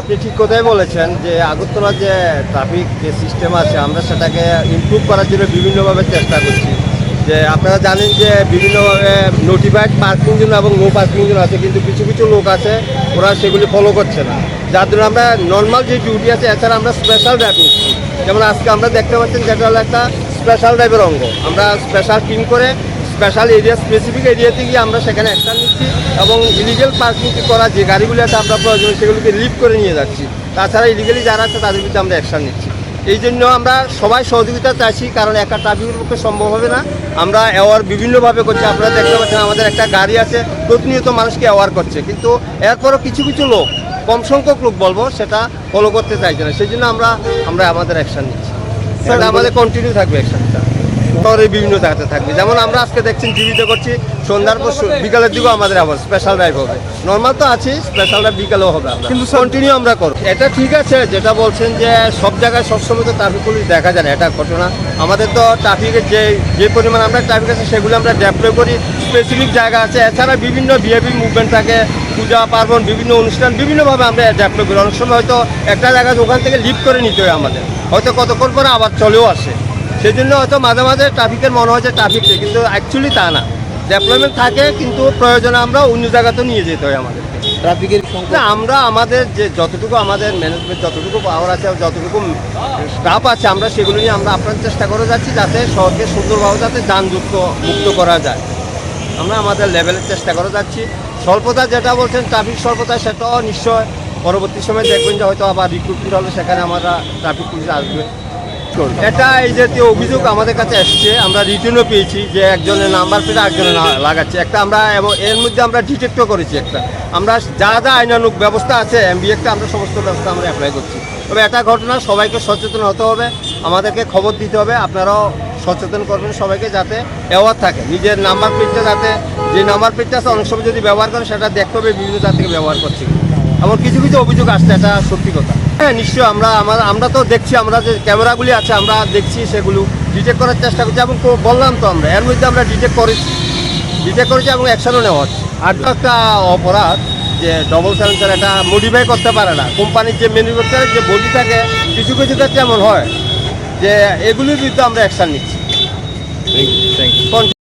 আপনি ঠিক কথাই বলেছেন যে আগরতলার যে ট্রাফিক যে সিস্টেম আছে, আমরা সেটাকে ইমপ্রুভ করার জন্য বিভিন্নভাবে চেষ্টা করছি। যে আপনারা জানেন যে বিভিন্নভাবে নোটিফাইড পার্কিং জোন এবং নো পার্কিং জোন আছে, কিন্তু কিছু কিছু লোক আছে, ওরা সেগুলি ফলো করছে না। যার জন্য আমরা নর্মাল যে ডিউটি আছে, এছাড়া আমরা স্পেশাল ড্রাইভ নিচ্ছি যেমন আজকে আমরা দেখতে পাচ্ছেন যেটা হলো একটা স্পেশাল ড্রাইভের অঙ্গ। আমরা স্পেশাল টিম করে স্পেশাল এরিয়া স্পেসিফিক এরিয়াতে গিয়ে আমরা সেখানে অ্যাকশন নিচ্ছি এবং ইলিগেল পার্কিং করা, যে গাড়িগুলি আছে আমরা প্রয়োজন সেগুলিকে লিভ করে নিয়ে যাচ্ছি। তাছাড়া ইলিগেলি যারা আছে, তাদের বিরুদ্ধে আমরা অ্যাকশন নিচ্ছি। এই জন্য আমরা সবাই সহযোগিতা চাইছি কারণ একা ট্রাফিকের পক্ষে সম্ভব হবে না। আমরা অ্যাওয়ার বিভিন্নভাবে করছি। আপনারা দেখতে পাচ্ছেন আমাদের একটা গাড়ি আছে প্রতিনিয়ত মানুষকে অ্যাওয়ার করছে। কিন্তু এরপরও কিছু কিছু লোক কম সংখ্যক লোক বলব সেটা ফলো করতে চাইছে না। সেই জন্য আমরা আমরা আমাদের অ্যাকশান নিচ্ছি। আমাদের কন্টিনিউ থাকবে অ্যাকশনটা শহরের বিভিন্ন জায়গাতে থাকবে। যেমন আমরা আজকে দেখছেন টিভিতে করছি সন্ধ্যার পর বিকালের দিকেও আমাদের আবার স্পেশাল ড্রাইভ হবে। নর্মাল তো আছে স্পেশাল ড্রাইভ বিকালেও হবে কিন্তু কিন্তু কন্টিনিউ আমরা করব। এটা ঠিক আছে যেটা বলছেন যে সব জায়গায় সবসময় তো ট্রাফিক পুলিশ দেখা যায় না এটা ঘটনা। আমাদের তো ট্রাফিকের যে যে পরিমাণ আমরা ট্রাফিক আছে সেগুলো আমরা ডেপ্লয় করি। স্পেসিফিক জায়গা আছে এছাড়া বিভিন্ন বিহেভি মুভমেন্ট থাকে পূজা পার্বণ বিভিন্ন অনুষ্ঠান বিভিন্নভাবে আমরা ডেপ্লয় করি। অনেক সময় হয়তো একটা জায়গায় ওখান থেকে লিভ করে নিতে হয় আমাদের। হয়তো কতক্ষণ পরে আবার চলেও আসে। সেই জন্য হয়তো মাঝে মাঝে ট্রাফিকের মনে হয় যে ট্রাফিক কিন্তু অ্যাকচুয়ালি তা না। ডেভেলপমেন্ট থাকে কিন্তু প্রয়োজনে আমরা অন্য জায়গাতেও নিয়ে যেতে হয় আমাদের। ট্রাফিকের না আমরা আমাদের যে যতটুকু আমাদের ম্যানেজমেন্ট যতটুকু পাওয়ার আছে যতটুকু স্টাফ আছে আমরা সেগুলো নিয়ে আমরা আপনার চেষ্টা করে যাচ্ছি যাতে শহরকে সুন্দরভাবে যাতে যানযুক্ত মুক্ত করা যায়। আমরা আমাদের লেভেলের চেষ্টা করে যাচ্ছি। স্বল্পতা যেটা বলছেন ট্রাফিক স্বল্পতা সেটাও নিশ্চয় পরবর্তী সময় দেখবেন যে হয়তো আবার রিক্রুটমেন্ট হলে সেখানে আমরা ট্রাফিক পুলিশ আসবে। এটা এই জাতীয় অভিযোগ আমাদের কাছে এসছে। আমরা রিটার্নও পেয়েছি যে একজনের নাম্বার প্লেট একজনের লাগাচ্ছে। একটা আমরা এবং এর মধ্যে আমরা ডিটেক্টও করেছি একটা। আমরা যা যা আইনানুক ব্যবস্থা আছে এমবি একটা আমরা সমস্ত ব্যবস্থা আমরা অ্যাপ্লাই করছি। তবে এটা ঘটনা সবাইকে সচেতন হতে হবে, আমাদেরকে খবর দিতে হবে। আপনারাও সচেতন করবেন সবাইকে যাতে অ্যাওয়ার থাকে। নিজের নাম্বার প্লেটটা যাতে যে নাম্বার প্লেটটা আছে, অনেক সময় যদি ব্যবহার করেন, সেটা দেখতে হবে, বিভিন্ন জাত থেকে ব্যবহার করছে। এমন কিছু কিছু অভিযোগ আসছে এটা সত্যি কথা। হ্যাঁ নিশ্চয়ই আমরা আমরা আমরা তো দেখছি আমরা যে ক্যামেরাগুলি আছে আমরা দেখছি সেগুলো ডিটেক্ট করার চেষ্টা করছি এবং বললাম তো আমরা এর মধ্যে আমরা ডিটেক্ট করেছি ডিটেক্ট করেছি এবং অ্যাকশনও নেওয়া হচ্ছে। আর একটা অপরাধ যে ডবল সাইলেন্সার এটা মডিফাই করতে পারে না। কোম্পানির যে ম্যানুফ্যাকচারের যে বডি থাকে কিছু কিছু ক্ষেত্রে এমন হয় যে এগুলির বিরুদ্ধে আমরা অ্যাকশান নিচ্ছি। Thank you